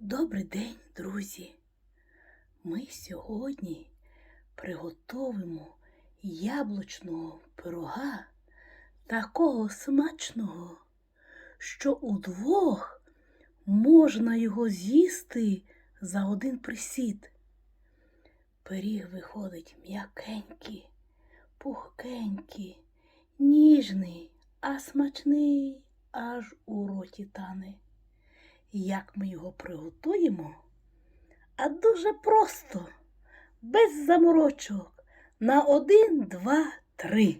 Добрий день, друзі! Ми сьогодні приготовимо яблучного пирога такого смачного, що удвох можна його з'їсти за один присід. Пиріг виходить м'якенький, пухкенький, ніжний, а смачний аж у роті тане. Як ми його приготуємо? А дуже просто, без заморочок, на один, два, три.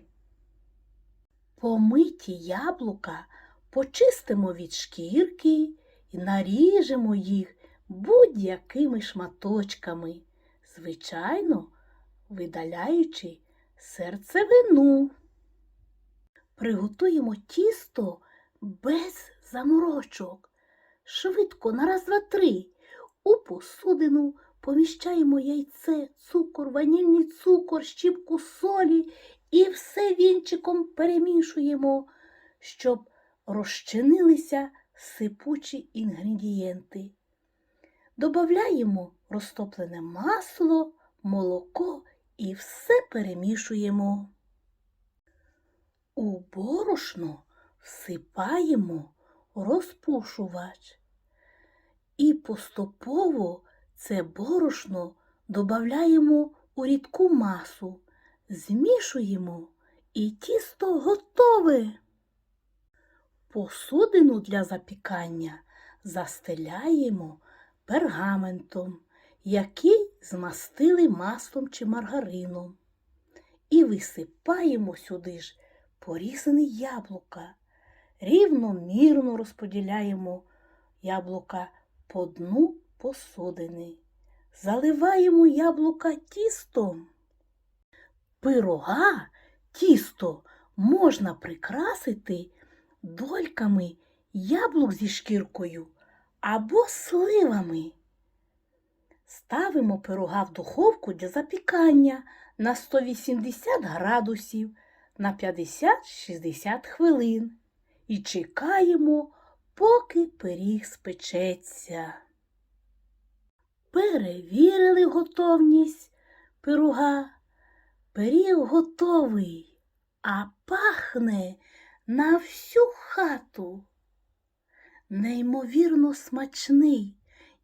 Помиті яблука почистимо від шкірки і наріжемо їх будь-якими шматочками, звичайно, видаляючи серцевину. Приготуємо тісто без заморочок. Швидко на раз, два, три. У посудину поміщаємо яйце, цукор, ванільний цукор, щіпку солі і все вінчиком перемішуємо, щоб розчинилися сипучі інгредієнти. Добавляємо розтоплене масло, молоко і все перемішуємо. У борошно всипаємо розпушувач. І поступово це борошно додаємо у рідку масу, змішуємо і тісто готове. Посудину для запікання застеляємо пергаментом, який змастили маслом чи маргарином. І висипаємо сюди ж порізані яблука рівномірно розподіляємо яблука по дну посудини. Заливаємо яблука тістом. Пирога тісто можна прикрасити дольками яблук зі шкіркою або сливами. Ставимо пирога в духовку для запікання на 180 градусів на 50-60 хвилин і чекаємо, поки пиріг спечеться. Перевірили готовність пирога. Пиріг готовий, а пахне на всю хату. Неймовірно смачний,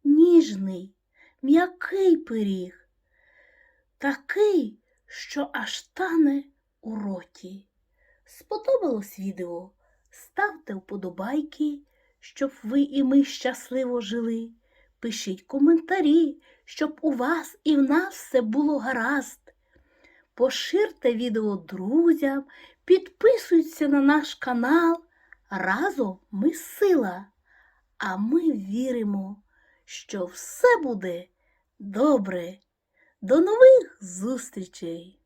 ніжний, м'який пиріг, такий, що аж тане у роті. Сподобалось відео? Ставте вподобайки, щоб ви і ми щасливо жили. Пишіть коментарі, щоб у вас і в нас все було гаразд. Поширте відео друзям, підписуйтесь на наш канал. Разом ми сила, а ми віримо, що все буде добре. До нових зустрічей!